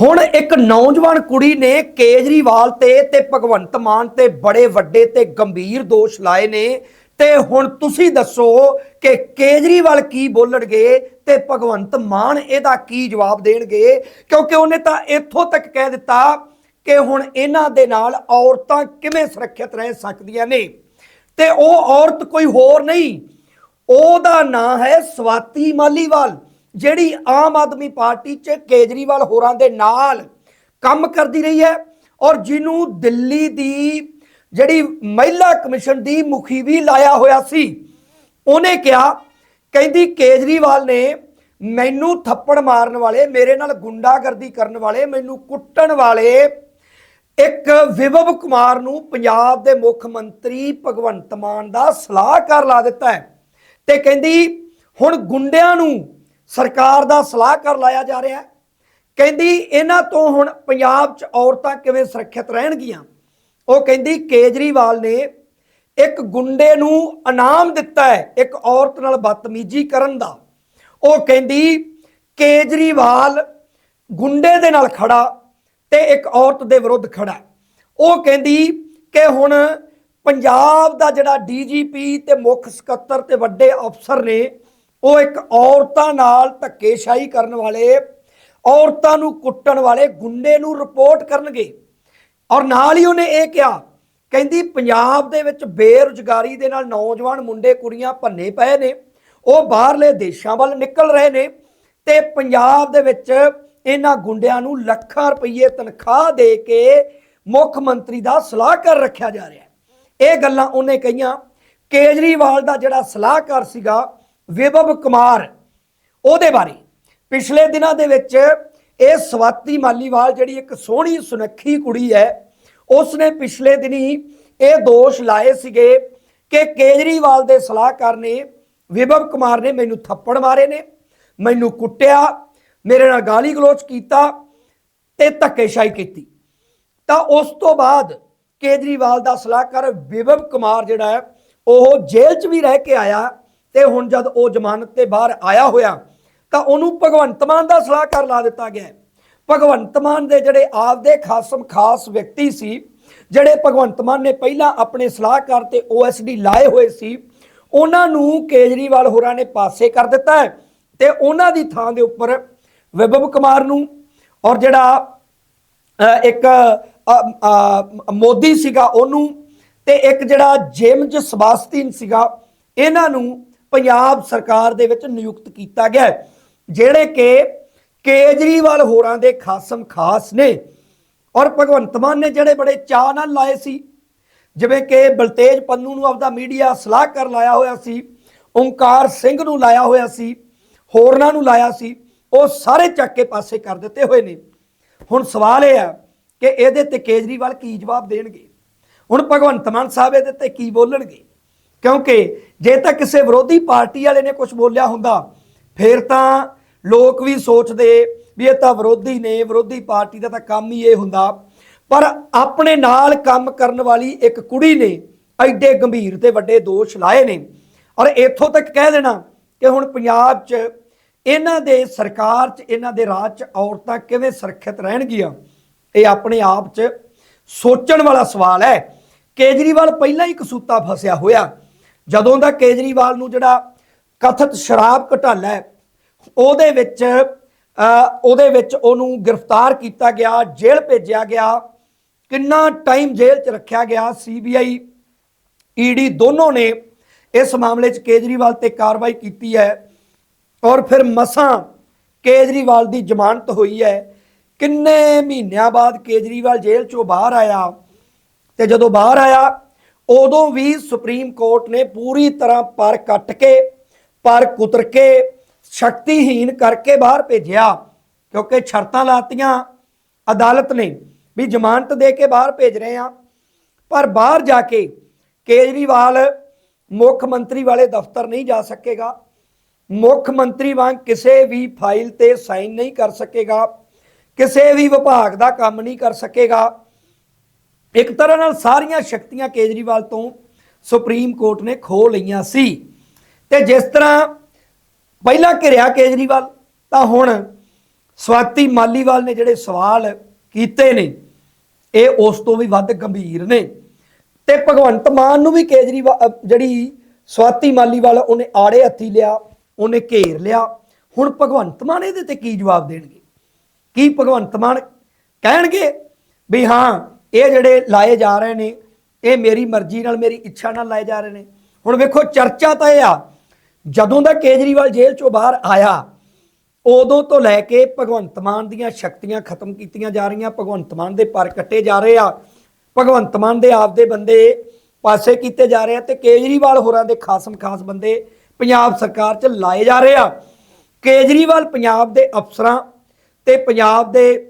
ਹੁਣ ਇੱਕ ਨੌਜਵਾਨ ਕੁੜੀ ਨੇ ਕੇਜਰੀਵਾਲ ਤੇ ਤੇ ਭਗਵੰਤ ਮਾਨ ਤੇ ਬੜੇ ਵੱਡੇ ਤੇ ਗੰਭੀਰ ਦੋਸ਼ ਲਾਏ ਨੇ। ਤੇ ਹੁਣ ਤੁਸੀਂ ਦੱਸੋ ਕਿ ਕੇਜਰੀਵਾਲ ਕੀ ਬੋਲਣਗੇ ਤੇ ਭਗਵੰਤ ਮਾਨ ਇਹਦਾ ਕੀ ਜਵਾਬ ਦੇਣਗੇ? ਕਿਉਂਕਿ ਉਹਨੇ ਤਾਂ ਇੱਥੋਂ ਤੱਕ ਕਹਿ ਦਿੱਤਾ ਕਿ ਹੁਣ ਇਹਨਾਂ ਦੇ ਨਾਲ ਔਰਤਾਂ ਕਿਵੇਂ ਸੁਰੱਖਿਅਤ ਰਹਿ ਸਕਦੀਆਂ ਨੇ। ਤੇ ਉਹ ਔਰਤ ਕੋਈ ਹੋਰ ਨਹੀਂ, ਉਹਦਾ ਨਾਂ ਹੈ ਸਵਾਤੀ ਮਾਲੀਵਾਲ। ਜਿਹੜੀ ਆਮ ਆਦਮੀ ਪਾਰਟੀ 'ਚ ਕੇਜਰੀਵਾਲ ਹੋਰਾਂ ਦੇ ਨਾਲ ਕੰਮ ਕਰਦੀ ਰਹੀ ਹੈ ਔਰ ਜਿਹਨੂੰ ਦਿੱਲੀ ਦੀ ਜਿਹੜੀ ਮਹਿਲਾ ਕਮਿਸ਼ਨ ਦੀ ਮੁਖੀ ਵੀ ਲਾਇਆ ਹੋਇਆ ਸੀ, ਉਹਨੇ ਕਿਹਾ, ਕਹਿੰਦੀ ਕੇਜਰੀਵਾਲ ਨੇ ਮੈਨੂੰ ਥੱਪੜ ਮਾਰਨ ਵਾਲੇ, ਮੇਰੇ ਨਾਲ ਗੁੰਡਾਗਰਦੀ ਕਰਨ ਵਾਲੇ, ਮੈਨੂੰ ਕੁੱਟਣ ਵਾਲੇ ਇੱਕ ਵਿਭਵ ਕੁਮਾਰ ਨੂੰ ਪੰਜਾਬ ਦੇ ਮੁੱਖ ਮੰਤਰੀ ਭਗਵੰਤ ਮਾਨ ਦਾ ਸਲਾਹਕਾਰ ਲਾ ਦਿੱਤਾ ਹੈ ਤੇ ਕਹਿੰਦੀ, ਹੁਣ ਗੁੰਡਿਆਂ ਨੂੰ ਸਰਕਾਰ ਦਾ ਸਲਾਹਕਾਰ ਲਾਇਆ ਜਾ ਰਿਹਾ ਹੈ। ਕਹਿੰਦੀ ਇਹਨਾਂ ਤੋਂ ਹੁਣ ਪੰਜਾਬ 'ਚ ਔਰਤਾਂ ਕਿਵੇਂ ਸੁਰੱਖਿਅਤ ਰਹਿਣਗੀਆਂ? ਉਹ ਕਹਿੰਦੀ ਕੇਜਰੀਵਾਲ ਨੇ ਇੱਕ ਗੁੰਡੇ ਨੂੰ ਇਨਾਮ ਦਿੱਤਾ ਹੈ, ਇੱਕ ਔਰਤ ਨਾਲ ਬਦਤਮੀਜ਼ੀ ਕਰਨ ਦਾ। ਉਹ ਕਹਿੰਦੀ ਕੇਜਰੀਵਾਲ ਗੁੰਡੇ ਦੇ ਨਾਲ ਖੜਾ ਤੇ ਇੱਕ ਔਰਤ ਦੇ ਵਿਰੁੱਧ ਖੜਾ ਉਹ ਕਹਿੰਦੀ ਕਿ ਹੁਣ ਪੰਜਾਬ ਦਾ ਜਿਹੜਾ ਡੀਜੀਪੀ ਤੇ ਮੁੱਖ ਸਕੱਤਰ ਤੇ ਵੱਡੇ ਅਫਸਰ ਨੇ ਉਹ ਇੱਕ ਔਰਤਾਂ ਨਾਲ ਧੱਕੇਸ਼ਾਹੀ ਕਰਨ ਵਾਲੇ, ਔਰਤਾਂ ਨੂੰ ਕੁੱਟਣ ਵਾਲੇ ਗੁੰਡੇ ਨੂੰ ਰਿਪੋਰਟ ਕਰਨਗੇ। ਔਰ ਨਾਲ ਹੀ ਉਹਨੇ ਇਹ ਕਿਹਾ, ਕਹਿੰਦੀ ਪੰਜਾਬ ਦੇ ਵਿੱਚ ਬੇਰੁਜ਼ਗਾਰੀ ਦੇ ਨਾਲ ਨੌਜਵਾਨ ਮੁੰਡੇ ਕੁੜੀਆਂ ਭੰਨੇ ਪਏ ਨੇ, ਉਹ ਬਾਹਰਲੇ ਦੇਸ਼ਾਂ ਵੱਲ ਨਿਕਲ ਰਹੇ ਨੇ ਤੇ ਪੰਜਾਬ ਦੇ ਵਿੱਚ ਇਹਨਾਂ ਗੁੰਡਿਆਂ ਨੂੰ ਲੱਖਾਂ ਰੁਪਏ ਤਨਖਾਹ ਦੇ ਕੇ ਮੁੱਖ ਮੰਤਰੀ ਦਾ ਸਲਾਹਕਾਰ ਰੱਖਿਆ ਜਾ ਰਿਹਾ ਇਹ ਗੱਲਾਂ ਉਹਨੇ ਕਹੀਆਂ। ਕੇਜਰੀਵਾਲ ਦਾ ਜਿਹੜਾ ਸਲਾਹਕਾਰ ਸੀਗਾ ਵਿਭਵ ਕੁਮਾਰ। ਉਹਦੇ ਬਾਰੇ ਪਿਛਲੇ ਦਿਨਾਂ ਦੇ ਵਿੱਚ ਇਹ ਸਵਾਤੀ ਮਾਲੀਵਾਲ ਜਿਹੜੀ ਇੱਕ ਸੋਹਣੀ ਸੁਨੱਖੀ ਕੁੜੀ ਹੈ ਉਸ ਨੇ ਪਿਛਲੇ ਦਿਨੀ ਇਹ ਦੋਸ਼ ਲਾਏ ਸੀਗੇ ਕਿ ਕੇਜਰੀਵਾਲ ਦੇ ਸਲਾਹਕਾਰ ਨੇ ਵਿਭਵ ਕੁਮਾਰ ਨੇ ਮੈਨੂੰ ਥੱਪੜ ਮਾਰੇ ਨੇ, ਮੈਨੂੰ ਕੁੱਟਿਆ, ਮੇਰੇ ਨਾਲ ਗਾਲੀ ਗਲੋਚ ਕੀਤਾ ਤੇ ਧੱਕੇਸ਼ਾਹੀ ਕੀਤੀ। ਤਾਂ ਉਸ ਤੋਂ ਬਾਅਦ ਕੇਜਰੀਵਾਲ ਦਾ ਸਲਾਹਕਾਰ ਵਿਭਵ ਕੁਮਾਰ ਜਿਹੜਾ ਹੈ, ਉਹ ਜੇਲ੍ਹ 'ਚ ਵੀ ਰਹਿ ਕੇ ਆਇਆ ਤੇ ਹੁਣ ਜਦ ਉਹ ਜ਼ਮਾਨਤ ਤੇ ਬਾਹਰ ਆਇਆ ਹੋਇਆ, ਤਾਂ ਉਹਨੂੰ ਭਗਵੰਤ ਮਾਨ ਦਾ ਸਲਾਹਕਾਰ ਲਾ ਦਿੱਤਾ ਗਿਆ ਹੈ। ਭਗਵੰਤ ਮਾਨ ਦੇ ਜਿਹੜੇ ਆਪਦੇ ਖਾਸਮ ਖਾਸ ਵਿਅਕਤੀ ਸੀ, ਜਿਹੜੇ ਭਗਵੰਤ ਮਾਨ ਨੇ ਪਹਿਲਾਂ ਆਪਣੇ ਸਲਾਹਕਾਰ ਤੇ ਓਐਸਡੀ ਲਾਏ ਹੋਏ ਸੀ, ਉਹਨਾਂ ਨੂੰ ਕੇਜਰੀਵਾਲ ਹੋਰਾਂ ਨੇ ਪਾਸੇ ਕਰ ਦਿੱਤਾ ਹੈ ਤੇ ਉਹਨਾਂ ਦੀ ਥਾਂ ਦੇ ਉੱਪਰ ਵਿਭਵ ਕੁਮਾਰ ਨੂੰ ਔਰ ਜਿਹੜਾ ਇੱਕ ਮੋਦੀ ਸੀਗਾ ਉਹਨੂੰ ਤੇ ਇੱਕ ਜਿਹੜਾ ਜੇਮਜ ਸਬਾਸਤੀਨ ਸੀਗਾ, ਇਹਨਾਂ ਨੂੰ ਪੰਜਾਬ ਸਰਕਾਰ ਦੇ ਵਿੱਚ ਨਿਯੁਕਤ ਕੀਤਾ ਗਿਆ ਜਿਹੜੇ ਕਿ ਕੇਜਰੀਵਾਲ ਹੋਰਾਂ ਦੇ ਖਾਸਮ ਖਾਸ ਨੇ ਔਰ ਭਗਵੰਤ ਮਾਨ ਨੇ ਜਿਹੜੇ ਬੜੇ ਚਾਅ ਨਾਲ ਲਾਏ ਸੀ, ਜਿਵੇਂ ਕਿ ਬਲਤੇਜ ਪੰਨੂ ਨੂੰ ਆਪਦਾ ਮੀਡੀਆ ਸਲਾਹਕਾਰ ਲਾਇਆ ਹੋਇਆ ਸੀ ਓਮਕਾਰ ਸਿੰਘ ਨੂੰ ਲਾਇਆ ਹੋਇਆ ਸੀ, ਹੋਰਨਾਂ ਨੂੰ ਲਾਇਆ ਸੀ, ਉਹ ਸਾਰੇ ਚੱਕ ਕੇ ਪਾਸੇ ਕਰ ਦਿੱਤੇ ਹੋਏ ਨੇ। ਹੁਣ ਸਵਾਲ ਇਹ ਆ ਕਿ ਇਹਦੇ ਤੇ ਕੇਜਰੀਵਾਲ ਕੀ ਜਵਾਬ ਦੇਣਗੇ? ਹੁਣ ਭਗਵੰਤ ਮਾਨ ਸਾਹਿਬ ਇਹਦੇ ਤੇ ਕੀ ਬੋਲਣਗੇ? ਕਿਉਂਕਿ ਜੇ ਤਾਂ ਕਿਸੇ ਵਿਰੋਧੀ ਪਾਰਟੀ ਵਾਲੇ ਨੇ ਕੁਝ ਬੋਲਿਆ ਹੁੰਦਾ, ਫਿਰ ਤਾਂ ਲੋਕ ਵੀ ਸੋਚਦੇ ਵੀ ਇਹ ਤਾਂ ਵਿਰੋਧੀ ਨੇ, ਵਿਰੋਧੀ ਪਾਰਟੀ ਦਾ ਤਾਂ ਕੰਮ ਹੀ ਇਹ ਹੁੰਦਾ। ਪਰ ਆਪਣੇ ਨਾਲ ਕੰਮ ਕਰਨ ਵਾਲੀ ਇੱਕ ਕੁੜੀ ਨੇ ਐਡੇ ਗੰਭੀਰ ਤੇ ਵੱਡੇ ਦੋਸ਼ ਲਾਏ ਨੇ। ਔਰ ਇੱਥੋਂ ਤੱਕ ਕਹਿ ਦੇਣਾ ਕਿ ਹੁਣ ਪੰਜਾਬ 'ਚ ਇਹਨਾਂ ਦੇ ਸਰਕਾਰ 'ਚ, ਇਹਨਾਂ ਦੇ ਰਾਜ 'ਚ ਔਰਤਾਂ ਕਿਵੇਂ ਸੁਰੱਖਿਅਤ ਰਹਿਣਗੀਆਂ, ਇਹ ਆਪਣੇ ਆਪ 'ਚ ਸੋਚਣ ਵਾਲਾ ਸਵਾਲ ਹੈ। ਕੇਜਰੀਵਾਲ ਪਹਿਲਾਂ ਹੀ ਕਸੂਤਾ ਫਸਿਆ ਹੋਇਆ। ਜਦੋਂ ਦਾ ਕੇਜਰੀਵਾਲ ਨੂੰ ਜਿਹੜਾ ਕਥਿਤ ਸ਼ਰਾਬ ਘਟਾਲਾ ਹੈ, ਉਹਦੇ ਵਿੱਚ ਉਹਦੇ ਵਿੱਚ ਉਹਨੂੰ ਗ੍ਰਿਫਤਾਰ ਕੀਤਾ ਗਿਆ, ਜੇਲ੍ਹ ਭੇਜਿਆ ਗਿਆ, ਕਿੰਨਾ ਟਾਈਮ ਜੇਲ੍ਹ 'ਚ ਰੱਖਿਆ ਗਿਆ ਸੀਬੀਆਈ ਈਡੀ ਦੋਨੋਂ ਨੇ ਇਸ ਮਾਮਲੇ 'ਚ ਕੇਜਰੀਵਾਲ ਤੇ ਕਾਰਵਾਈ ਕੀਤੀ ਹੈ। ਔਰ ਫਿਰ ਮਸਾਂ ਕੇਜਰੀਵਾਲ ਦੀ ਜ਼ਮਾਨਤ ਹੋਈ ਹੈ। ਕਿੰਨੇ ਮਹੀਨਿਆਂ ਬਾਅਦ ਕੇਜਰੀਵਾਲ ਜੇਲ੍ਹ 'ਚੋਂ ਬਾਹਰ ਆਇਆ ਤੇ ਜਦੋਂ ਬਾਹਰ ਆਇਆ ਉਦੋਂ ਵੀ ਸੁਪਰੀਮ ਕੋਰਟ ਨੇ ਪੂਰੀ ਤਰ੍ਹਾਂ ਪਰ ਕੱਟ ਕੇ, ਪਰ ਕੁਤਰ ਕੇ ਸ਼ਕਤੀਹੀਨ ਕਰਕੇ ਬਾਹਰ ਭੇਜਿਆ, ਕਿਉਂਕਿ ਸ਼ਰਤਾਂ ਲਾਤੀਆਂ, ਅਦਾਲਤ ਨੇ ਵੀ ਜ਼ਮਾਨਤ ਦੇ ਕੇ ਬਾਹਰ ਭੇਜ ਰਹੇ ਆ ਪਰ ਬਾਹਰ ਜਾ ਕੇ ਕੇਜਰੀਵਾਲ ਮੁੱਖ ਮੰਤਰੀ ਵਾਲੇ ਦਫ਼ਤਰ ਨਹੀਂ ਜਾ ਸਕੇਗਾ। ਮੁੱਖ ਮੰਤਰੀ ਵਾਂਗ ਕਿਸੇ ਵੀ ਫਾਈਲ ਤੇ ਸਾਈਨ ਨਹੀਂ ਕਰ ਸਕੇਗਾ। ਕਿਸੇ ਵੀ ਵਿਭਾਗ ਦਾ ਕੰਮ ਨਹੀਂ ਕਰ ਸਕੇਗਾ। ਇੱਕ ਤਰ੍ਹਾਂ ਨਾਲ ਸਾਰੀਆਂ ਸ਼ਕਤੀਆਂ ਕੇਜਰੀਵਾਲ ਤੋਂ ਸੁਪਰੀਮ ਕੋਰਟ ਨੇ ਖੋ ਲਈਆਂ ਸੀ। ਤੇ ਜਿਸ ਤਰ੍ਹਾਂ ਪਹਿਲਾਂ ਘਿਰਿਆ ਕੇਜਰੀਵਾਲ, ਤਾਂ ਹੁਣ ਸਵਾਤੀ ਮਾਲੀਵਾਲ ਨੇ ਜਿਹੜੇ ਸਵਾਲ ਕੀਤੇ ਨੇ, ਇਹ ਉਸ ਤੋਂ ਵੀ ਵੱਧ ਗੰਭੀਰ ਨੇ। ਤੇ ਭਗਵੰਤ ਮਾਨ ਨੂੰ ਵੀ ਕੇਜਰੀਵਾਲ ਜਿਹੜੀ ਸਵਾਤੀ ਮਾਲੀਵਾਲ, ਉਹਨੇ ਆੜੇ ਹੱਥੀ ਲਿਆ, ਉਹਨੇ ਘੇਰ ਲਿਆ। ਹੁਣ ਭਗਵੰਤ ਮਾਨ ਇਹਦੇ ਤੇ ਕੀ ਜਵਾਬ ਦੇਣਗੇ? ਕੀ ਭਗਵੰਤ ਮਾਨ ਕਹਿਣਗੇ ਵੀ ਹਾਂ ਇਹ ਜਿਹੜੇ ਲਾਏ ਜਾ ਰਹੇ ਨੇ, ਇਹ ਮੇਰੀ ਮਰਜ਼ੀ ਨਾਲ, ਮੇਰੀ ਇੱਛਾ ਨਾਲ ਲਾਏ ਜਾ ਰਹੇ ਨੇ। ਹੁਣ ਵੇਖੋ, ਚਰਚਾ ਤਾਂ ਇਹ ਆ, ਜਦੋਂ ਦਾ ਕੇਜਰੀਵਾਲ ਜੇਲ੍ਹ ਚੋਂ ਬਾਹਰ ਆਇਆ, ਉਦੋਂ ਤੋਂ ਲੈ ਕੇ ਭਗਵੰਤ ਮਾਨ ਦੀਆਂ ਸ਼ਕਤੀਆਂ ਖਤਮ ਕੀਤੀਆਂ ਜਾ ਰਹੀਆਂ, ਭਗਵੰਤ ਮਾਨ ਦੇ ਪਰ ਕੱਟੇ ਜਾ ਰਹੇ ਆ, ਭਗਵੰਤ ਮਾਨ ਦੇ ਆਪਦੇ ਬੰਦੇ ਪਾਸੇ ਕੀਤੇ ਜਾ ਰਹੇ ਆ ਤੇ ਕੇਜਰੀਵਾਲ ਹੋਰਾਂ ਦੇ ਖਾਸਮ ਖਾਸ ਬੰਦੇ ਪੰਜਾਬ ਸਰਕਾਰ 'ਚ ਲਾਏ ਜਾ ਰਹੇ ਆ। ਕੇਜਰੀਵਾਲ ਪੰਜਾਬ ਦੇ ਅਫਸਰਾਂ ਤੇ ਪੰਜਾਬ ਦੇ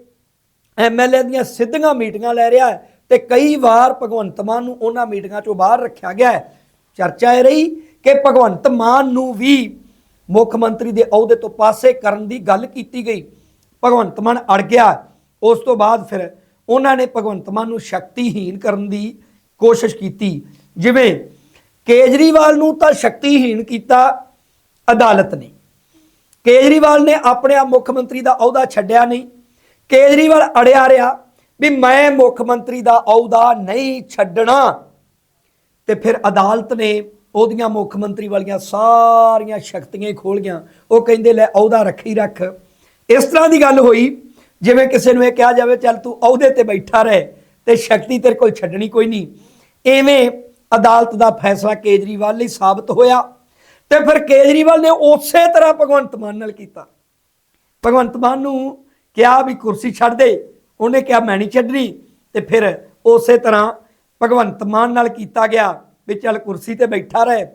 ਐਮਐਲਏ ਦੀਆਂ ਸਿੱਧੀਆਂ ਮੀਟਿੰਗਾਂ ਲੈ ਰਿਹਾ ਹੈ ਤੇ ਕਈ ਵਾਰ ਭਗਵੰਤ ਮਾਨ ਨੂੰ ਉਹਨਾਂ ਮੀਟਿੰਗਾਂ ਚੋਂ ਬਾਹਰ ਰੱਖਿਆ ਗਿਆ ਹੈ। ਚਰਚਾ ਇਹ ਰਹੀ ਕਿ ਭਗਵੰਤ ਮਾਨ ਨੂੰ ਵੀ ਮੁੱਖ ਮੰਤਰੀ ਦੇ ਅਹੁਦੇ ਤੋਂ ਪਾਸੇ ਕਰਨ ਦੀ ਗੱਲ ਕੀਤੀ ਗਈ। ਭਗਵੰਤ ਮਾਨ ਅੜ ਗਿਆ। ਉਸ ਤੋਂ ਬਾਅਦ ਫਿਰ ਉਹਨਾਂ ਨੇ ਭਗਵੰਤ ਮਾਨ ਨੂੰ ਸ਼ਕਤੀਹੀਣ ਕਰਨ ਦੀ ਕੋਸ਼ਿਸ਼ ਕੀਤੀ। ਜਿਵੇਂ ਕੇਜਰੀਵਾਲ ਨੂੰ ਤਾਂ ਸ਼ਕਤੀਹੀਣ ਕੀਤਾ ਅਦਾਲਤ ਨੇ। ਕੇਜਰੀਵਾਲ ਨੇ ਆਪਣੇ ਆਪ ਮੁੱਖ ਮੰਤਰੀ ਦਾ ਅਹੁਦਾ ਛੱਡਿਆ ਨਹੀਂ। ਕੇਜਰੀਵਾਲ ਅੜਿਆ ਰਿਹਾ ਵੀ ਮੈਂ ਮੁੱਖ ਮੰਤਰੀ ਦਾ ਅਹੁਦਾ ਨਹੀਂ ਛੱਡਣਾ। ਤੇ ਫਿਰ ਅਦਾਲਤ ਨੇ ਉਹਦੀਆਂ ਮੁੱਖ ਮੰਤਰੀ ਵਾਲੀਆਂ ਸਾਰੀਆਂ ਸ਼ਕਤੀਆਂ ਹੀ ਖੋਲ ਉਹ ਕਹਿੰਦੇ, ਲੈ, ਅਹੁਦਾ ਰੱਖੀ ਰੱਖ। ਇਸ ਤਰ੍ਹਾਂ ਦੀ ਗੱਲ ਹੋਈ, ਜਿਵੇਂ ਕਿਸੇ ਨੂੰ ਇਹ ਕਿਹਾ ਜਾਵੇ, ਚੱਲ ਤੂੰ ਅਹੁਦੇ ਤੇ ਬੈਠਾ ਰਹਿ, ਤੇ ਸ਼ਕਤੀ ਤੇਰੇ ਕੋਲ ਛੱਡਣੀ ਕੋਈ ਨਹੀਂ। ਐਵੇਂ ਅਦਾਲਤ ਦਾ ਫੈਸਲਾ ਕੇਜਰੀਵਾਲ ਲਈ ਸਾਬਤ ਹੋਇਆ। ਤੇ ਫਿਰ ਕੇਜਰੀਵਾਲ ਨੇ ਉਸੇ ਤਰ੍ਹਾਂ ਭਗਵੰਤ ਮਾਨ ਨਾਲ ਕੀਤਾ। ਭਗਵੰਤ ਮਾਨ ਨੂੰ ਕਿਹਾ ਵੀ ਕੁਰਸੀ ਛੱਡ ਦੇ। ਉਹਨੇ ਕਿਹਾ, ਮੈਂ ਨਹੀਂ ਛੱਡਣੀ। ਤੇ ਫਿਰ ਉਸੇ ਤਰ੍ਹਾਂ ਭਗਵੰਤ ਮਾਨ ਨਾਲ ਕੀਤਾ ਗਿਆ ਵੀ ਚੱਲ ਕੁਰਸੀ ਤੇ ਬੈਠਾ ਰਹੇ,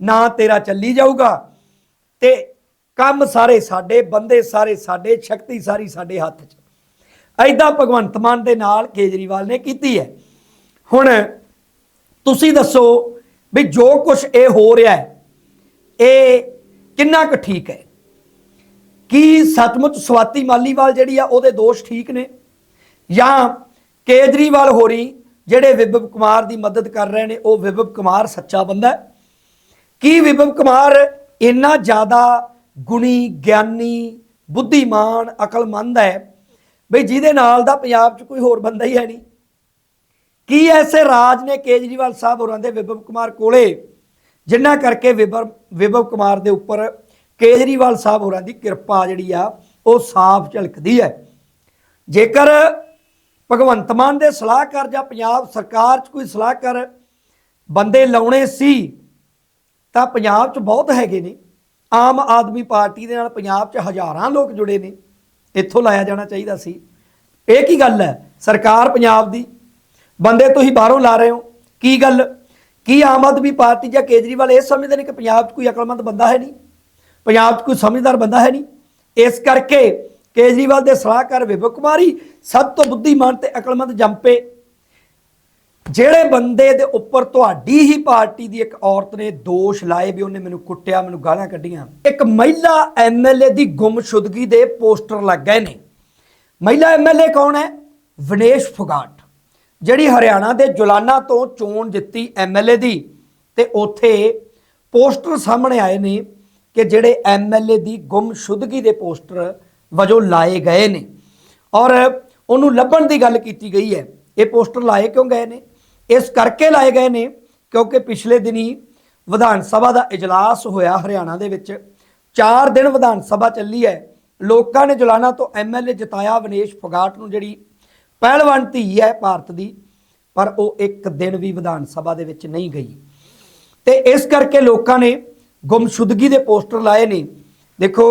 ਨਾ ਤੇਰਾ ਚੱਲੀ ਜਾਊਗਾ। ਤੇ ਕੰਮ ਸਾਰੇ ਸਾਡੇ, ਬੰਦੇ ਸਾਰੇ ਸਾਡੇ, ਸ਼ਕਤੀ ਸਾਰੀ ਸਾਡੇ ਹੱਥ 'ਚ। ਐਦਾਂ ਭਗਵੰਤ ਮਾਨ ਦੇ ਨਾਲ ਕੇਜਰੀਵਾਲ ਨੇ ਕੀਤੀ ਹੈ। ਹੁਣ ਤੁਸੀਂ ਦੱਸੋ ਵੀ ਜੋ ਕੁਝ ਇਹ ਹੋ ਰਿਹਾ ਹੈ, ਇਹ ਕਿੰਨਾ ਕੁ ਠੀਕ ਹੈ? ਕੀ ਸੱਚਮੁੱਚ ਸਵਾਤੀ ਮਾਲੀਵਾਲ ਜਿਹੜੀ ਆ, ਉਹਦੇ ਦੋਸ਼ ਠੀਕ ਨੇ? ਜਾਂ ਕੇਜਰੀਵਾਲ ਹੋਰੀ ਜਿਹੜੇ ਵਿਭਵ ਕੁਮਾਰ ਦੀ ਮਦਦ ਕਰ ਰਹੇ ਨੇ, ਉਹ ਵਿਭਵ ਕੁਮਾਰ ਸੱਚਾ ਬੰਦਾ ਹੈ? ਕੀ ਵਿਭਵ ਕੁਮਾਰ ਇੰਨਾ ਜ਼ਿਆਦਾ ਗੁਣੀ, ਗਿਆਨੀ, ਬੁੱਧੀਮਾਨ, ਅਕਲਮੰਦ ਹੈ? ਬਈ ਜਿਹਦੇ ਨਾਲ ਦਾ ਪੰਜਾਬ 'ਚ ਕੋਈ ਹੋਰ ਬੰਦਾ ਹੀ ਹੈ ਨਹੀਂ। ਕੀ ਐਸੇ ਰਾਜ ਨੇ ਕੇਜਰੀਵਾਲ ਸਾਹਿਬ ਹੋਰਾਂ ਦੇ ਵਿਭਵ ਕੁਮਾਰ ਕੋਲੇ, ਜਿੰਨਾ ਕਰਕੇ ਵਿਭਵ ਵਿਭਵ ਕੁਮਾਰ ਦੇ ਉੱਪਰ ਕੇਜਰੀਵਾਲ ਸਾਹਿਬ ਹੋਰਾਂ ਦੀ ਕਿਰਪਾ ਜਿਹੜੀ ਆ, ਉਹ ਸਾਫ਼ ਝਲਕਦੀ ਹੈ। ਜੇਕਰ ਭਗਵੰਤ ਮਾਨ ਦੇ ਸਲਾਹਕਾਰ ਜਾਂ ਪੰਜਾਬ ਸਰਕਾਰ 'ਚ ਕੋਈ ਸਲਾਹਕਾਰ ਬੰਦੇ ਲਾਉਣੇ ਸੀ, ਤਾਂ ਪੰਜਾਬ 'ਚ ਬਹੁਤ ਹੈਗੇ ਨੇ। ਆਮ ਆਦਮੀ ਪਾਰਟੀ ਦੇ ਨਾਲ ਪੰਜਾਬ 'ਚ ਹਜ਼ਾਰਾਂ ਲੋਕ ਜੁੜੇ ਨੇ। ਇੱਥੋਂ ਲਾਇਆ ਜਾਣਾ ਚਾਹੀਦਾ ਸੀ। ਇਹ ਕੀ ਗੱਲ ਹੈ? ਸਰਕਾਰ ਪੰਜਾਬ ਦੀ। ਬੰਦੇ ਤੁਸੀਂ ਬਾਹਰੋਂ ਲਾ ਰਹੇ ਹੋ। ਕੀ ਗੱਲ? ਕੀ ਆਮ ਆਦਮੀ ਪਾਰਟੀ ਜਾਂ ਕੇਜਰੀਵਾਲ ਇਹ ਸਮਝਦੇ ਨੇ ਕਿ ਪੰਜਾਬ 'ਚ ਕੋਈ ਅਕਲਮੰਦ ਬੰਦਾ ਹੈ ਨਹੀਂ? ਪੰਜਾਬ 'ਚ ਕੋਈ ਸਮਝਦਾਰ ਬੰਦਾ ਹੈ ਨਹੀਂ। ਇਸ ਕਰਕੇ ਕੇਜਰੀਵਾਲ ਦੇ ਸਲਾਹਕਾਰ ਵਿਭਵ ਕੁਮਾਰੀ ਸਭ ਤੋਂ ਬੁੱਧੀਮਾਨ ਤੇ ਅਕਲਮੰਦ ਜੰਪੇ ਜਿਹੜੇ ਬੰਦੇ ਦੇ ਉੱਪਰ ਤੁਹਾਡੀ ਹੀ ਪਾਰਟੀ ਦੀ ਇੱਕ ਔਰਤ ਨੇ ਦੋਸ਼ ਲਾਏ ਵੀ ਉਹਨੇ ਮੈਨੂੰ ਕੁੱਟਿਆ, ਮੈਨੂੰ ਗਾਲਾਂ ਕੱਢੀਆਂ। ਇੱਕ ਮਹਿਲਾ ਐਮਐਲਏ ਦੀ ਗੁੰਮਸ਼ੁਦਗੀ ਦੇ ਪੋਸਟਰ ਲੱਗ ਗਏ ਨੇ। ਮਹਿਲਾ ਐਮਐਲਏ ਕੌਣ ਹੈ? ਵਿਨੇਸ਼ ਫੁਗਾਟ, ਜਿਹੜੀ ਹਰਿਆਣਾ ਦੇ ਜੁਲਾਨਾ ਤੋਂ ਚੋਣ ਜਿੱਤੀ ਐਮਐਲਏ ਦੀ। ਤੇ ਉੱਥੇ ਪੋਸਟਰ ਸਾਹਮਣੇ ਆਏ ਨੇ ਕਿ ਜਿਹੜੇ ਐਮਐਲਏ ਦੀ ਗੁੰਮਸ਼ੁਦਗੀ ਦੇ ਪੋਸਟਰ ਵਜੋਂ ਲਾਏ ਗਏ ਨੇ। ਔਰ ਉਹਨੂੰ ਲੱਭਣ ਦੀ ਗੱਲ ਕੀਤੀ ਗਈ ਹੈ। ਇਹ ਪੋਸਟਰ ਲਾਏ ਕਿਉਂ ਗਏ ਨੇ? ਇਸ ਕਰਕੇ ਲਾਏ ਗਏ ਨੇ ਕਿਉਂਕਿ ਪਿਛਲੇ ਦਿਨੀ ਵਿਧਾਨ ਸਭਾ ਦਾ ਇਜਲਾਸ ਹੋਇਆ ਹਰਿਆਣਾ ਦੇ ਵਿੱਚ। 4 ਦਿਨ ਵਿਧਾਨ ਸਭਾ ਚੱਲੀ ਹੈ। ਲੋਕਾਂ ਨੇ ਜੁਲਾਨਾ ਤੋਂ ਐਮਐਲਏ ਜਿਤਾਇਆ ਵਿਨੇਸ਼ ਫਗਾਟ ਨੂੰ, ਜਿਹੜੀ ਪਹਿਲਵਾਨ ਧੀ ਹੈ ਭਾਰਤ ਦੀ, ਪਰ ਉਹ ਇੱਕ ਦਿਨ ਵੀ ਵਿਧਾਨ ਸਭਾ ਦੇ ਵਿੱਚ ਨਹੀਂ ਗਈ। ਤੇ ਇਸ ਕਰਕੇ ਲੋਕਾਂ ਨੇ ਗੁੰਮਸ਼ੁਦਗੀ ਦੇ ਪੋਸਟਰ ਲਾਏ ਨੇ ਦੇਖੋ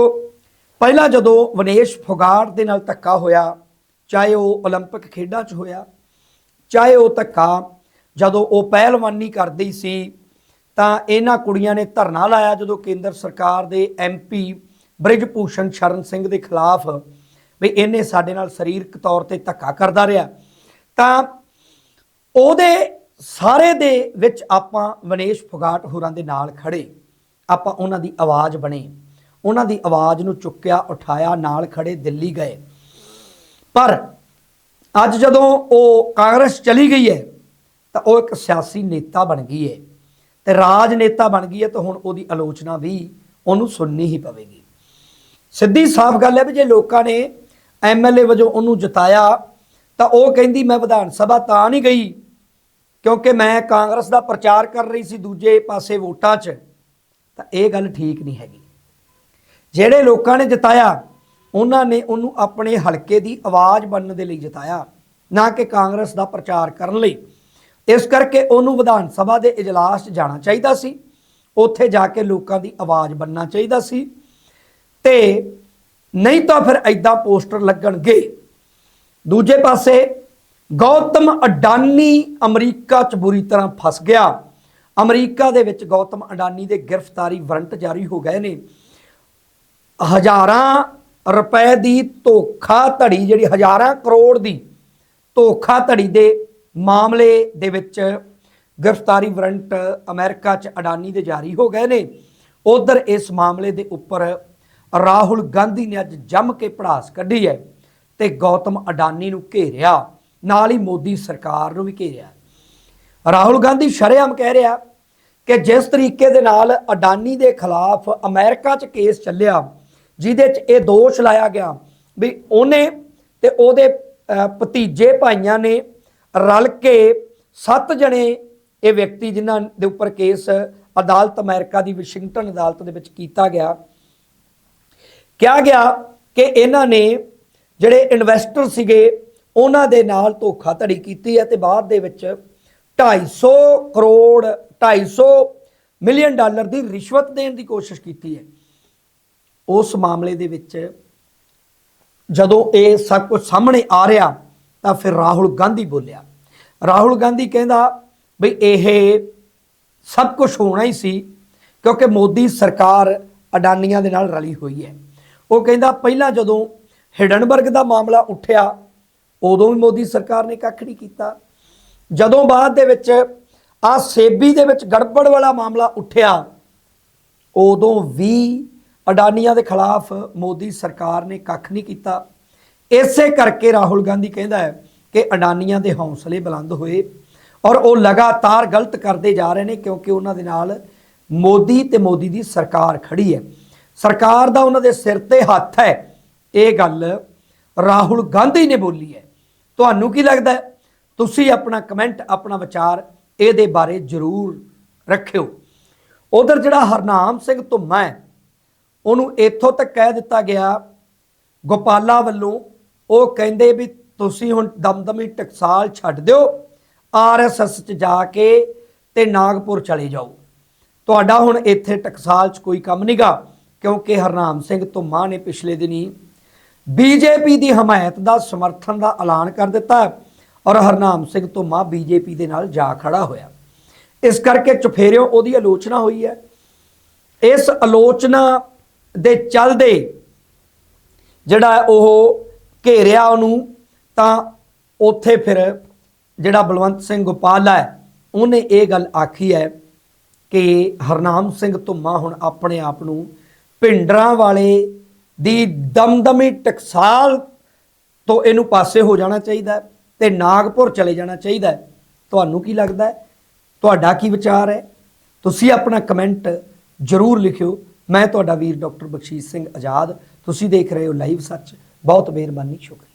ਪਹਿਲਾਂ ਜਦੋਂ ਵਿਨੇਸ਼ ਫੁਗਾਟ ਦੇ ਨਾਲ ਧੱਕਾ ਹੋਇਆ ਚਾਹੇ ਉਹ 올림픽 ਖੇਡਾਂ 'ਚ ਹੋਇਆ ਚਾਹੇ ਉਹ ਧੱਕਾ ਜਦੋਂ ਉਹ ਪਹਿਲਵਾਨੀ ਕਰਦੀ ਸੀ ਤਾਂ ਇਹਨਾਂ ਕੁੜੀਆਂ ਨੇ ਧਰਨਾ ਲਾਇਆ ਜਦੋਂ ਕੇਂਦਰ ਸਰਕਾਰ ਦੇ ਐਮਪੀ ਬ੍ਰਿਜ ਭੂਸ਼ਣ ਸ਼ਰਨ ਸਿੰਘ ਦੇ ਖਿਲਾਫ ਵੀ ਇਹਨੇ ਸਾਡੇ ਨਾਲ ਸਰੀਰਕ ਤੌਰ ਤੇ ਧੱਕਾ ਕਰਦਾ ਰਿਹਾ ਤਾਂ ਉਹਦੇ ਸਾਰੇ ਦੇ ਵਿੱਚ ਆਪਾਂ ਵਿਨੇਸ਼ ਫੁਗਾਟ ਹੋਰਾਂ ਦੇ ਨਾਲ ਖੜੇ ਆਪਾਂ ਉਹਨਾਂ ਦੀ ਆਵਾਜ਼ ਬਣੇ। ਉਹਨਾਂ ਦੀ ਆਵਾਜ਼ ਨੂੰ ਚੁੱਕਿਆ, ਉਠਾਇਆ, ਨਾਲ ਖੜੇ ਦਿੱਲੀ ਗਏ। ਪਰ ਅੱਜ ਜਦੋਂ ਉਹ ਕਾਂਗਰਸ ਚਲੀ ਗਈ ਹੈ, ਤਾਂ ਉਹ ਇੱਕ ਸਿਆਸੀ ਨੇਤਾ ਬਣ ਗਈ ਹੈ। ਤੇ ਰਾਜਨੇਤਾ ਬਣ ਗਈ ਹੈ, ਤਾਂ ਹੁਣ ਉਹਦੀ ਆਲੋਚਨਾ ਵੀ ਉਹਨੂੰ ਸੁਣਨੀ ਹੀ ਪਵੇਗੀ। ਸਿੱਧੀ ਸਾਫ਼ ਗੱਲ ਹੈ ਵੀ ਜੇ ਲੋਕਾਂ ਨੇ ਐਮਐਲਏ ਵਜੋਂ ਉਹਨੂੰ ਜਿਤਾਇਆ, ਤਾਂ ਉਹ ਕਹਿੰਦੀ, ਮੈਂ ਵਿਧਾਨ ਸਭਾ ਤਾਂ ਨਹੀਂ ਗਈ, ਕਿਉਂਕਿ ਮੈਂ ਕਾਂਗਰਸ ਦਾ ਪ੍ਰਚਾਰ ਕਰ ਰਹੀ ਸੀ ਦੂਜੇ ਪਾਸੇ ਵੋਟਾਂ 'ਚ। ਤਾਂ ਇਹ ਗੱਲ ਠੀਕ ਨਹੀਂ ਹੈਗੀ। ਜਿਹੜੇ ਲੋਕਾਂ ਨੇ ਜਿਤਾਇਆ, ਉਹਨਾਂ ਨੇ ਉਹਨੂੰ ਆਪਣੇ ਹਲਕੇ ਦੀ ਆਵਾਜ਼ ਬਣਨ ਦੇ ਲਈ ਜਿਤਾਇਆ, ਨਾ ਕਿ ਕਾਂਗਰਸ ਦਾ ਪ੍ਰਚਾਰ ਕਰਨ ਲਈ। ਇਸ ਕਰਕੇ ਉਹਨੂੰ ਵਿਧਾਨ ਸਭਾ ਦੇ ਇਜਲਾਸ 'ਚ ਜਾਣਾ ਚਾਹੀਦਾ ਸੀ। ਉੱਥੇ ਜਾ ਕੇ ਲੋਕਾਂ ਦੀ ਆਵਾਜ਼ ਬਣਨਾ ਚਾਹੀਦਾ ਸੀ। ਤੇ ਨਹੀਂ ਤਾਂ ਫਿਰ ਐਦਾਂ ਪੋਸਟਰ ਲੱਗਣਗੇ। ਦੂਜੇ ਪਾਸੇ ਗੌਤਮ ਅਡਾਨੀ ਅਮਰੀਕਾ 'ਚ ਬੁਰੀ ਤਰ੍ਹਾਂ ਫਸ ਗਿਆ। ਅਮਰੀਕਾ ਦੇ ਵਿੱਚ ਗੌਤਮ ਅਡਾਨੀ ਦੇ ਗ੍ਰਿਫਤਾਰੀ ਵਾਰੰਟ ਜਾਰੀ ਹੋ ਗਏ ਨੇ। ਹਜ਼ਾਰਾਂ ਰੁਪਏ ਦੀ ਧੋਖਾ ਧੜੀ ਜਿਹੜੀ ਹਜ਼ਾਰਾਂ ਕਰੋੜ ਦੀ ਧੋਖਾ ਧੜੀ ਦੇ ਮਾਮਲੇ ਦੇ ਵਿੱਚ ਗ੍ਰਿਫਤਾਰੀ ਵਾਰੰਟ ਅਮਰੀਕਾ 'ਚ ਅਡਾਨੀ ਦੇ ਜਾਰੀ ਹੋ ਗਏ ਨੇ। ਉਧਰ ਇਸ ਮਾਮਲੇ ਦੇ ਉੱਪਰ ਰਾਹੁਲ ਗਾਂਧੀ ਨੇ ਅੱਜ ਜੰਮ ਕੇ ਪੜਾਸ ਕੱਢੀ ਹੈ ਤੇ ਗੌਤਮ ਅਡਾਨੀ ਨੂੰ ਘੇਰਿਆ। ਨਾਲ ਹੀ ਮੋਦੀ ਸਰਕਾਰ ਨੂੰ ਵੀ ਘੇਰਿਆ। ਰਾਹੁਲ ਗਾਂਧੀ ਸ਼ਰੇਆਮ ਕਹਿ ਰਿਹਾ ਕਿ ਜਿਸ ਤਰੀਕੇ ਦੇ ਨਾਲ ਅਡਾਨੀ ਦੇ ਖਿਲਾਫ ਅਮਰੀਕਾ 'ਚ ਕੇਸ ਚੱਲਿਆ, ਜਿਹਦੇ 'ਚ ਇਹ ਦੋਸ਼ ਲਾਇਆ ਗਿਆ ਵੀ ਉਹਨੇ ਤੇ ਉਹਦੇ ਭਤੀਜੇ ਭਾਈਆਂ ਨੇ ਰਲ ਕੇ ਸੱਤ ਜਣੇ ਇਹ ਵਿਅਕਤੀ ਜਿਨ੍ਹਾਂ ਦੇ ਉੱਪਰ ਕੇਸ ਅਦਾਲਤ ਅਮਰੀਕਾ ਦੀ ਵਾਸ਼ਿੰਗਟਨ ਅਦਾਲਤ ਦੇ ਵਿੱਚ ਕੀਤਾ ਗਿਆ। ਕਿਹਾ ਗਿਆ ਕਿ ਇਹਨਾਂ ਨੇ ਜਿਹੜੇ ਇਨਵੈਸਟਰ ਸੀਗੇ, ਉਹਨਾਂ ਦੇ ਨਾਲ ਧੋਖਾਧੜੀ ਕੀਤੀ ਹੈ ਤੇ ਬਾਅਦ ਦੇ ਵਿੱਚ 250 ਕਰੋੜ 250 ਮਿਲੀਅਨ ਡਾਲਰ ਦੀ ਰਿਸ਼ਵਤ ਦੇਣ ਦੀ ਕੋਸ਼ਿਸ਼ ਕੀਤੀ ਹੈ। ਉਸ ਮਾਮਲੇ ਦੇ ਵਿੱਚ ਜਦੋਂ ਇਹ ਸਭ ਕੁਝ ਸਾਹਮਣੇ ਆ ਰਿਹਾ, ਤਾਂ ਫਿਰ ਰਾਹੁਲ ਗਾਂਧੀ ਬੋਲਿਆ। ਰਾਹੁਲ ਗਾਂਧੀ ਕਹਿੰਦਾ ਵੀ ਇਹ ਸਭ ਕੁਝ ਹੋਣਾ ਹੀ ਸੀ, ਕਿਉਂਕਿ ਮੋਦੀ ਸਰਕਾਰ ਅਡਾਨੀਆਂ ਦੇ ਨਾਲ ਰਲੀ ਹੋਈ ਹੈ। ਉਹ ਕਹਿੰਦਾ ਪਹਿਲਾਂ ਜਦੋਂ ਹਿਡਨਬਰਗ ਦਾ ਮਾਮਲਾ ਉੱਠਿਆ, ਉਦੋਂ ਵੀ ਮੋਦੀ ਸਰਕਾਰ ਨੇ ਕੱਖ ਨਹੀਂ ਕੀਤਾ। ਜਦੋਂ ਬਾਅਦ ਦੇ ਵਿੱਚ ਆ ਸੇਬੀ ਦੇ ਵਿੱਚ ਗੜਬੜ ਵਾਲਾ ਮਾਮਲਾ ਉੱਠਿਆ, ਉਦੋਂ ਵੀ ਅਡਾਨੀਆਂ ਦੇ ਖਿਲਾਫ ਮੋਦੀ ਸਰਕਾਰ ਨੇ ਕੱਖ ਨਹੀਂ ਕੀਤਾ। ਇਸੇ ਕਰਕੇ ਰਾਹੁਲ ਗਾਂਧੀ ਕਹਿੰਦਾ ਹੈ ਕਿ ਅਡਾਨੀਆਂ ਦੇ ਹੌਸਲੇ ਬੁਲੰਦ ਹੋਏ ਔਰ ਉਹ ਲਗਾਤਾਰ ਗਲਤ ਕਰਦੇ ਜਾ ਰਹੇ ਨੇ ਕਿਉਂਕਿ ਉਹਨਾਂ ਦੇ ਨਾਲ ਮੋਦੀ ਤੇ ਮੋਦੀ ਦੀ ਸਰਕਾਰ ਖੜੀ ਹੈ। ਸਰਕਾਰ ਦਾ ਉਹਨਾਂ ਦੇ ਸਿਰ ਤੇ ਹੱਥ ਹੈ। ਇਹ ਗੱਲ ਰਾਹੁਲ ਗਾਂਧੀ ਨੇ ਬੋਲੀ ਹੈ। ਤੁਹਾਨੂੰ ਕੀ ਲੱਗਦਾ ਹੈ? ਤੁਸੀਂ ਆਪਣਾ ਕਮੈਂਟ ਆਪਣਾ ਵਿਚਾਰ ਇਹਦੇ ਬਾਰੇ ਜ਼ਰੂਰ ਰੱਖਿਓ। ਉਧਰ ਜਿਹੜਾ ਹਰਨਾਮ ਸਿੰਘ ਧੁੰਮਾ ਹੈ, ਉਹਨੂੰ ਇੱਥੋਂ ਤੱਕ ਕਹਿ ਦਿੱਤਾ ਗਿਆ, ਗੋਪਾਲਾ ਵੱਲੋਂ ਉਹ ਕਹਿੰਦੇ ਵੀ ਤੁਸੀਂ ਹੁਣ ਦਮਦਮੀ ਟਕਸਾਲ ਛੱਡ ਦਿਓ ਆਰਐਸਐਸ ਚ ਜਾ ਕੇ ਤੇ ਨਾਗਪੁਰ ਚਲੇ ਜਾਓ। ਤੁਹਾਡਾ ਹੁਣ ਇੱਥੇ ਟਕਸਾਲ ਚ ਕੋਈ ਕੰਮ ਨਹੀਂਗਾ ਕਿਉਂਕਿ ਹਰਨਾਮ ਸਿੰਘ ਧੁੰਮਾ ਨੇ ਪਿਛਲੇ ਦਿਨੀ ਬੀਜੇਪੀ ਦੀ ਹਮਾਇਤ ਦਾ ਸਮਰਥਨ ਦਾ ਐਲਾਨ ਕਰ ਦਿੱਤਾ। ਔਰ ਹਰਨਾਮ ਸਿੰਘ ਧੁੰਮਾ ਬੀਜੇਪੀ ਦੇ ਨਾਲ ਜਾ ਖੜਾ ਹੋਇਆ। ਇਸ ਕਰਕੇ ਚੁਫੇਰਿਓ ਉਹਦੀ ਆਲੋਚਨਾ ਹੋਈ ਹੈ। ਇਸ ਆਲੋਚਨਾ ਦੇ ਚੱਲਦੇ ਜਿਹੜਾ ਉਹ ਘੇਰਿਆ ਉਹਨੂੰ, ਤਾਂ ਉੱਥੇ ਫਿਰ ਜਿਹੜਾ ਬਲਵੰਤ ਸਿੰਘ ਗੋਪਾਲ ਹੈ, ਉਹਨੇ ਇਹ ਗੱਲ ਆਖੀ ਹੈ ਕਿ ਹਰਨਾਮ ਸਿੰਘ ਧੁੰਮਾ ਹੁਣ ਆਪਣੇ ਆਪ ਨੂੰ ਭਿੰਡਰਾਂ ਵਾਲੇ ਦੀ ਦਮਦਮੀ ਟਕਸਾਲ ਤੋਂ ਇਹਨੂੰ ਪਾਸੇ ਹੋ ਜਾਣਾ ਚਾਹੀਦਾ ਹੈ। ਤੇ ਨਾਗਪੁਰ ਚਲੇ ਜਾਣਾ ਚਾਹੀਦਾ ਤੁਹਾਨੂੰ ਕੀ ਲੱਗਦਾ ਹੈ? ਤੁਹਾਡਾ ਕੀ ਵਿਚਾਰ ਹੈ? ਤੁਸੀਂ ਆਪਣਾ ਕਮੈਂਟ ਜ਼ਰੂਰ ਲਿਖਿਓ। ਮੈਂ ਤੁਹਾਡਾ ਵੀਰ ਡਾਕਟਰ ਬਖਸ਼ੀਸ਼ ਸਿੰਘ ਆਜ਼ਾਦ। ਤੁਸੀਂ ਦੇਖ ਰਹੇ ਹੋ ਲਾਈਵ ਸੱਚ। ਬਹੁਤ ਮਿਹਰਬਾਨੀ, ਸ਼ੁਕਰੀਆ।